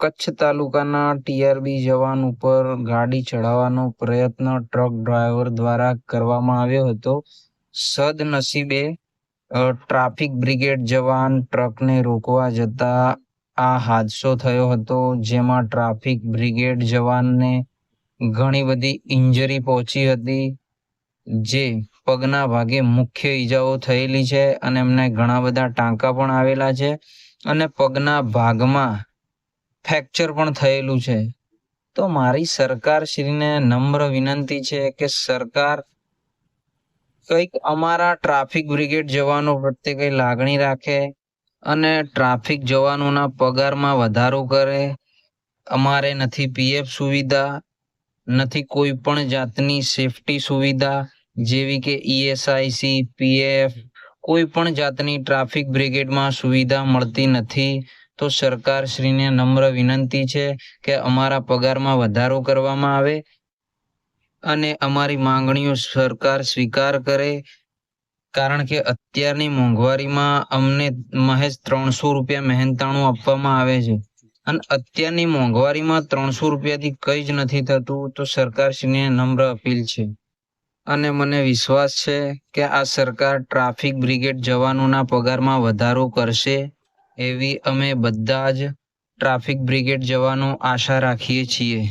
કચ્છ તાલુકાના ટીઆરબી જવાન ઉપર ગાડી ચડાવવાનો પ્રયત્ન ટ્રક ડ્રાઈવર દ્વારા કરવામાં આવ્યો હતો. સદનસીબે ટ્રાફિક બ્રિગેડ જવાન ટ્રકને રોકવા જતા આ હાદસો થયો હતો, જેમાં ટ્રાફિક બ્રિગેડ જવાનને ઘણી બધી ઇન્જરી પહોંચી હતી, જે પગના ભાગે મુખ્ય ઈજાઓ થયેલી છે અને એમને ઘણા બધા ટાંકા પણ આવેલા છે અને પગના ભાગમાં ફ્રેક્ચર પણ થયેલું છે. તો મારી સરકારશ્રીને નમ્ર વિનંતી છે કે સરકાર કંઈક અમારા ટ્રાફિક બ્રિગેડ જવાનો પ્રત્યે કંઈ લાગણી રાખે અને ટ્રાફિક જવાનોના પગારમાં વધારો કરે. અમારે નથી પીએફ સુવિધા, નથી કોઈ પણ જાતની સેફટી સુવિધા જેવી કે ઈએસઆઈસી પીએફ કોઈ પણ જાતની ટ્રાફિક બ્રિગેડમાં સુવિધા મળતી નથી. તો સરકારશ્રીને નમ્ર વિનંતી છે કે અમારા પગારમાં વધારો કરવામાં આવે અને અમારી માંગણીઓ સરકાર સ્વીકાર કરે. કારણ કે અત્યારની મોંઘવારીમાં અમને મહેજ ત્રણસો રૂપિયા મહેનતાણું આપવામાં આવે છે. અને અત્યારની મોંઘવારીમાં ત્રણસો રૂપિયાથી કંઈ જ નથી થતું તો સરકારશ્રીને નમ્ર અપીલ છે. અને મને વિશ્વાસ છે કે આ સરકાર ટ્રાફિક બ્રિગેડ જવાનોના પગારમાં વધારો કરશે. એવી અમે બધા જ ટ્રાફિક બ્રિગેડ જવાનો આશા રાખીએ છીએ.